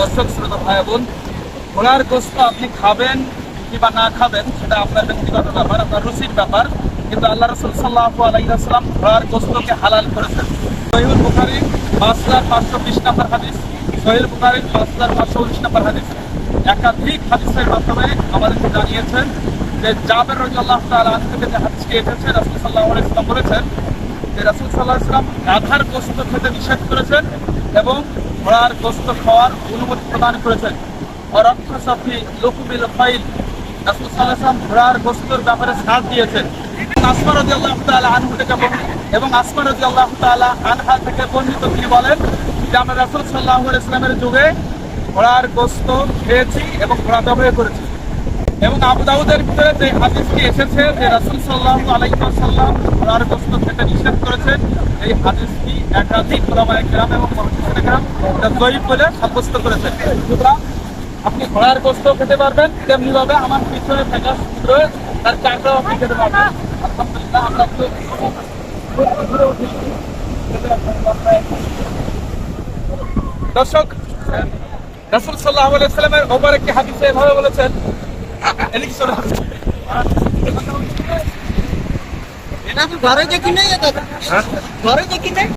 দর্শক, শ্রোতা ভাই বোন ঘোড়ার গোস্ত আপনি খাবেন কিংবা না খাবেন, সেটা আপনার ব্যক্তিগত ব্যাপার, আপনার রুচির ব্যাপার। কিন্তু আল্লাহ রসুল সাল্লাল্লাহু আলাইহি ওয়াসাল্লাম ঘোড়ার গোস্তকে হালাল করেছেন। সহিহুল বুখারী পাঁচ হাজার পাঁচশো বিশ নম্বর হাদিস। সহিহুল বুখারী পাঁচ হাজার পাঁচশো উনিশ নম্বর হাদিস। একাধিক হাদিসের মাধ্যমে আমাদেরকে জানিয়েছেন যে জাবের রাদিয়াল্লাহু তাআলা আনহু থেকে যে হাদিসটি এসেছে। রাসূল সাল্লাল্লাহু আলাইহি ওয়াসাল্লাম বলেছেন যে রাসূল গোস্ত খেতে নিষেধ করেছেন এবং ঘোড়ার গোস্ত খাওয়ার অনুমতি প্রদান করেছেন। অরক্ষসাফি লকুমিল ফাইল রাসূল ঘোড়ার গোস্তর ব্যাপারে সাথ দিয়েছেন। এবং তিনি বলেন যে আমরা ওয়াসাল্লামের যুগে ঘোড়ার গোস্ত খেয়েছি এবং করেছি। এবং আবুদাউদের ভিতরে যে হাদিসটি এসেছে যে রাসূল সাল্লাহ আলাইহি ওয়াসাল্লাম ঘোড়ার নিষেধ করেছেন এই হাদিসটি একাধিক ওলামায়ে কেরাম এবং এটা দয়ীফ বলে সাব্যস্ত করেছেন। সুতরাং আপনি ঘোড়ার গোস্ত খেতে পারবেন তেমনি ভাবে আমার পিছনে থাকা সমুদ্র তার চাকরাও আপনি খেতে পারবেন। আলহামদুলিল্লাহ, আমরা তো দর্শক, রাসূল সাল্লামের ওপর একটি হাদিসে এভাবে বলেছেন এদিকে घर देखी नाही येतात घरे देखी नहीं?